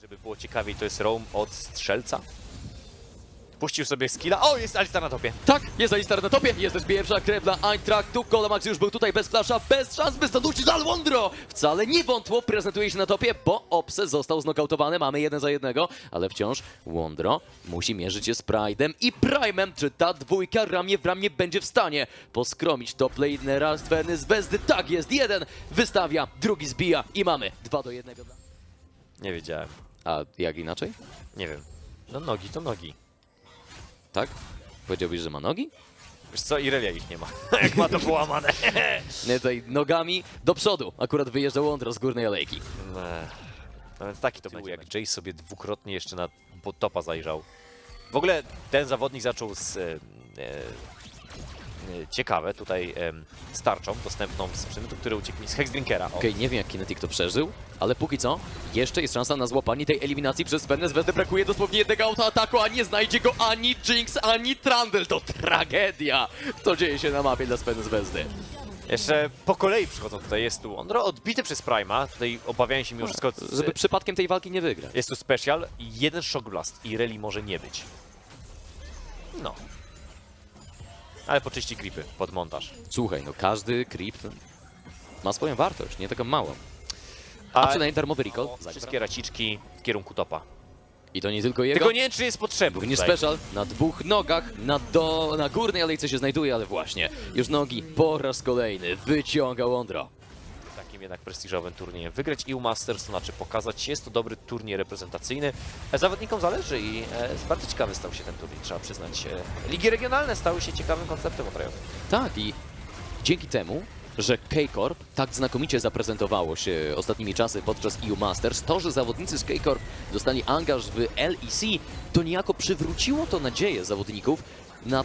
Żeby było ciekawiej, to jest roam od strzelca. Puścił sobie skilla. O, jest Alistar na topie. Tak, jest Alistar na topie, jest też pierwsza krew dla Eintrachtu, Kolamax już był tutaj bez flasza, bez szans, by stąd uciec Alwondro! Wcale nie wątło, prezentuje się na topie, bo Obse został znokautowany, mamy jeden za jednego, ale wciąż Wondro musi mierzyć się z Pride'em i Prime'em, czy ta dwójka ramię w ramię będzie w stanie poskromić top lanera Sfeny z Bezdy, tak jest, jeden wystawia, drugi zbija i mamy dwa do jednego. Nie wiedziałem. A jak inaczej? Nie wiem. No nogi to nogi. Tak? Powiedziałbyś, że ma nogi? Wiesz co, Irelia ich nie ma. Jak ma to połamane. Nie, tutaj nogami do przodu, akurat wyjeżdża Wondro z górnej alejki. Ech. No więc taki to będzie. Jak Jace sobie dwukrotnie jeszcze na pod topa zajrzał. W ogóle ten zawodnik zaczął z... E, e, ciekawe tutaj starczą dostępną z przedmiotu, który uciekł mi z Hexdrinkera. Okej, nie wiem jak Kinetic to przeżył, ale póki co jeszcze jest szansa na złapanie tej eliminacji przez Fennes. Wezdę brakuje dosłownie jednego autoataku, a nie znajdzie go ani Jinx, ani Trundle. To tragedia, co dzieje się na mapie dla Fennes Wezdy. Jeszcze po kolei przychodzą tutaj. Jest tu Ondro, odbity przez Prima. Tutaj obawiają się mimo wszystko... Żeby przypadkiem tej walki nie wygrać. Jest tu special i jeden Shock Blast i Reli może nie być. No. Ale poczyści creepy pod montaż. Słuchaj, no każdy creep ma swoją wartość, nie taką małą. A przynajmniej darmowy recall. Wszystkie raciczki w kierunku topa. I to nie tylko jego. Tylko nie czy jest potrzebny Również tutaj. special na dwóch nogach, na, do, na górnej alejce się znajduje, ale właśnie, już nogi po raz kolejny wyciąga Wondro. Takim jednak prestiżowym turniejem wygrać EU Masters, to znaczy pokazać, jest to dobry turniej reprezentacyjny. E, Zawodnikom zależy i e, bardzo ciekawy stał się ten turniej, trzeba przyznać. E, Ligi regionalne stały się ciekawym konceptem Riot. Tak i dzięki temu, że K-Corp tak znakomicie zaprezentowało się ostatnimi czasy podczas EU Masters, to, że zawodnicy z K-Corp dostali angaż w LEC, to niejako przywróciło to nadzieję zawodników na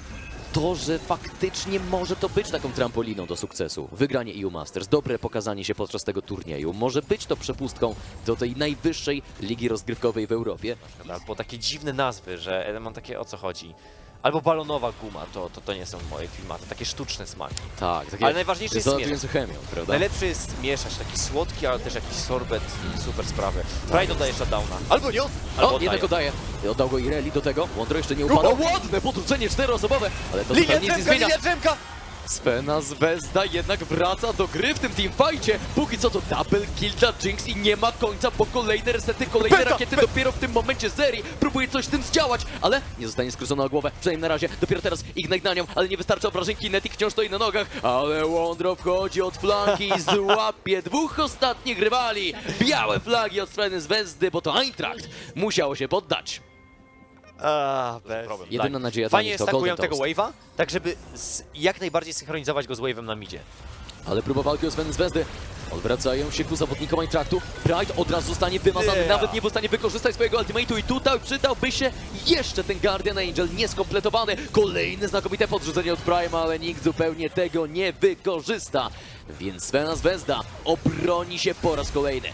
to, że faktycznie może to być taką trampoliną do sukcesu. Wygranie EU Masters, dobre pokazanie się podczas tego turnieju, może być to przepustką do tej najwyższej ligi rozgrywkowej w Europie. Albo takie dziwne nazwy, że mam takie o co chodzi. Albo balonowa guma, to, to, to nie są moje klimaty, takie sztuczne smaki. Tak, takie Ale najważniejsze jest zalatujące chemią, prawda? Najlepszy jest mieszać taki słodki, ale też jakiś sorbet i super sprawy. Pride oddaje shutdowna. Albo nie, albo O, oddaje. jednak oddaje. Oddał go Ireli do tego. Wondro jeszcze nie upadł. ładne podrzucenie czteroosobowe, ale to zupełnie nic nie drzemka, zmienia. drzemka! Svena z Bezda jednak wraca do gry w tym teamfightie. Póki co to double kill dla Jinx i nie ma końca, bo kolejne resety, kolejne Peta, rakiety dopiero w tym momencie Zeri próbuje coś z tym zdziałać, ale nie zostanie skrócona o głowę, przynajmniej na razie. Dopiero teraz Ignite na nią, ale nie wystarcza obrażeń. Kinetic wciąż stoi na nogach, ale Wondro wchodzi od flanki i złapie dwóch ostatnich rywali. Białe flagi od Sveny z Bezdy, bo to Eintracht musiało się poddać. A, bez Jedyna Tak. nadzieja dla Fajnie nich to stakują Golden tego Toast. wave'a, tak żeby z, jak najbardziej synchronizować go z wave'em na midzie. Ale próba walki o Sven z Wezdy. Odwracają się ku zawodnikom Eintrachtu. Pride od razu zostanie wymazany, Yeah. nawet nie był w stanie wykorzystać swojego ultimate'u i tutaj przydałby się jeszcze ten Guardian Angel nieskompletowany. Kolejne znakomite podrzucenie od Prime, ale nikt zupełnie tego nie wykorzysta. Więc Svena Zvezda obroni się po raz kolejny.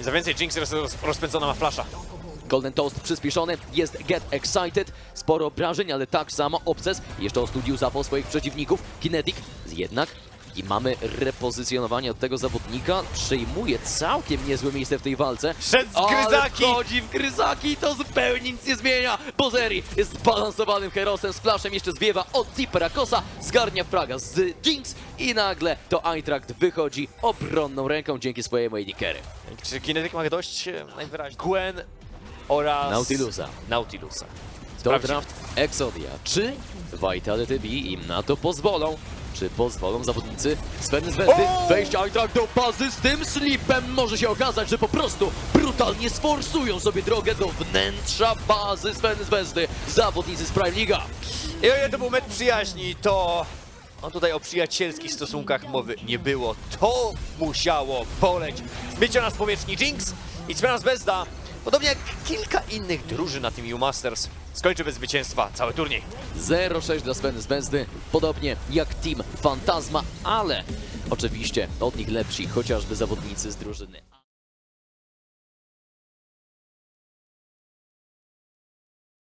I za więcej Jinx roz, roz, rozpędzona ma flasha. Golden Toast przyspieszony, jest Get Excited, sporo obrażeń, ale tak samo Obses jeszcze ostudził zapał swoich przeciwników. Kinetic jednak i mamy repozycjonowanie od tego zawodnika, przejmuje całkiem niezłe miejsce w tej walce. Szedł z gryzaki! wchodzi w gryzaki i to zupełnie nic nie zmienia. Bozeri jest zbalansowanym herosem z flaszem, jeszcze zwiewa od Zipera Kosa, zgarnia fraga z Jinx i nagle to Eintracht wychodzi obronną ręką dzięki swojemu carry. Czy Kinetic ma dość e, najwyraźniej? Gwen oraz... Nautilusa. Nautilusa. To draft Exodia. Czy Vitality B im na to pozwolą? Czy pozwolą zawodnicy Sven z Westy O! wejść Eintracht do bazy z tym slipem? Może się okazać, że po prostu brutalnie sforsują sobie drogę do wnętrza bazy Sven z Westy. Zawodnicy z Prime Liga. I o ile to był mecz przyjaźni, to... On tutaj o przyjacielskich stosunkach mowy nie było. To musiało boleć. Zbycie nas powierzchni Jinx i Cmenas Bezda, podobnie jak kilka innych drużyn na tym EU Masters, skończy bez zwycięstwa cały turniej. 0-6 dla Sven z Westy, podobnie jak Team Fantasma, ale oczywiście od nich lepsi chociażby zawodnicy z drużyny.